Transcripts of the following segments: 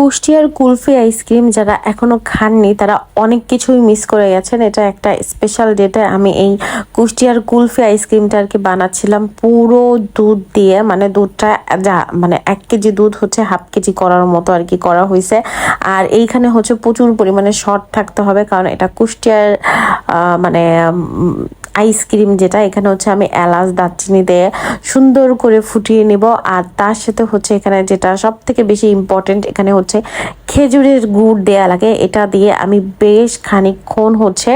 কুষ্টিয়ার কুলফি আইসক্রিম যারা এখনও খাননি, তারা অনেক কিছুই মিস করে গেছেন। এটা একটা স্পেশাল ডেটে আমি এই কুষ্টিয়ার কুলফি আইসক্রিমটা আর কি বানাচ্ছিলাম পুরো দুধ দিয়ে। মানে দুধটা যা মানে এক কেজি দুধ হচ্ছে হাফ কেজি করার মতো আর কি করা হয়েছে। আর এইখানে হচ্ছে প্রচুর পরিমাণে শর্ট থাকতে হবে, কারণ এটা কুষ্টিয়ার মানে আইসক্রিম যেটা, এখানে হচ্ছে আমি এলাচ দারচিনি দিয়ে সুন্দর করে ফুটিয়ে নিব। আর তার সাথে হচ্ছে এখানে যেটা সব থেকে বেশি ইম্পর্টেন্ট এখানে হচ্ছে খেজুরের গুড় দেয়া লাগে। এটা দিয়ে আমি বেশ খানিকক্ষণ হচ্ছে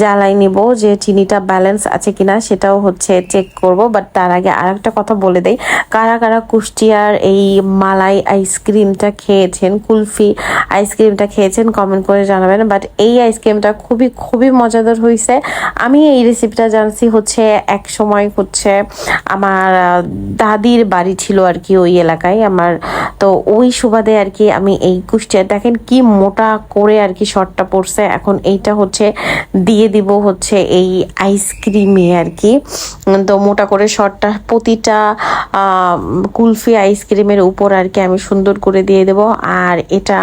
জ্বালাই নিব যে চিনিটা ব্যালেন্স আছে কিনা, সেটাও হচ্ছে চেক করব। বাট তার আগে আর একটা কথা বলে দেই। কারা কারা কুষ্টিয়ার এই মালাই আইসক্রিমটা খেয়েছেন, কুলফি আইসক্রিমটা খেয়েছেন কমেন্ট করে জানাবেন। বাট এই আইসক্রিমটা খুবই খুবই মজাদার হয়েছে আমি এই রেসিপিটা জানছি হচ্ছে এক সময় হচ্ছে আমার দাদির বাড়ি ছিল আর কি ওই এলাকায়। আমার তো ওই সুবাদে আর কি আমি এই কুষ্টিয়া, দেখেন কি মোটা করে আর কি শর্টটা পড়ছে এখন এইটা হচ্ছে, দিয়ে দিব হচ্ছে এই আইসক্রিমে আর কি। তো মোটা করে শর্টটা, প্রতিটা কুলফি আইসক্রিমের উপর আর কি আমি সুন্দর করে দিয়ে দেব। আর এটা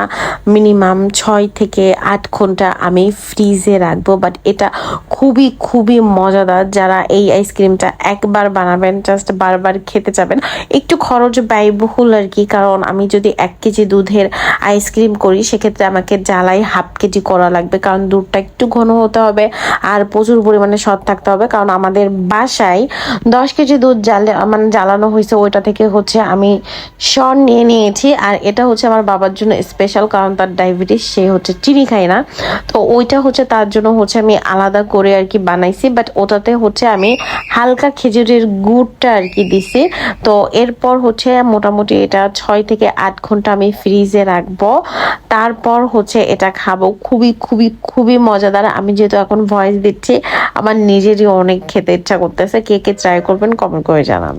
মিনিমাম ছয় থেকে আট ঘণ্টা আমি ফ্রিজে রাখব। বাট এটা খুবই খুবই মজাদার। যারা এই আইসক্রিমটা একবার বানাবেন জাস্ট বারবার খেতে যাবেন, একটু খরচ ব্যয়বহুল আর কি। কারণ আমি যদি এক কেজি দুধের আইসক্রিম করি, সেক্ষেত্রে আমাকে জ্বালাই হাফ কেজি করা লাগবে। কারণ দুধটা একটু ঘন হতে হবে আর প্রচুর পরিমাণে সৎ থাকতে হবে। কারণ আমাদের বাসায় দশ কেজি দুধ জ্বালে মানে জ্বালানো হয়েছে, ওইটা থেকে হচ্ছে আমি সর নিয়ে নিয়েছি। আর এটা হচ্ছে আমার বাবার জন্য স্পেশাল কারণ তার ডায়াবেটিস সে হচ্ছে চিনি খায় না। তো ওইটা হচ্ছে তার জন্য হচ্ছে আমি আলাদা করে আর কি বানাইছি। বাট ওটাতে হচ্ছে আমি হালকা খেজুরের গুড়টা আর কি দিছি। তো এরপর হচ্ছে মোটামুটি এটা ছয় থেকে আট ঘণ্টা আমি ফ্রিজে রাখব। তারপর হচ্ছে এটা খাব। খুবই খুবই খুবই মজাদার। আমি যেহেতু এখন ভয়েস দিচ্ছি, আমার নিজেরই অনেক খেতে ইচ্ছা করতেছে। কে কে ট্রাই করবেন কমেন্ট করে জানান।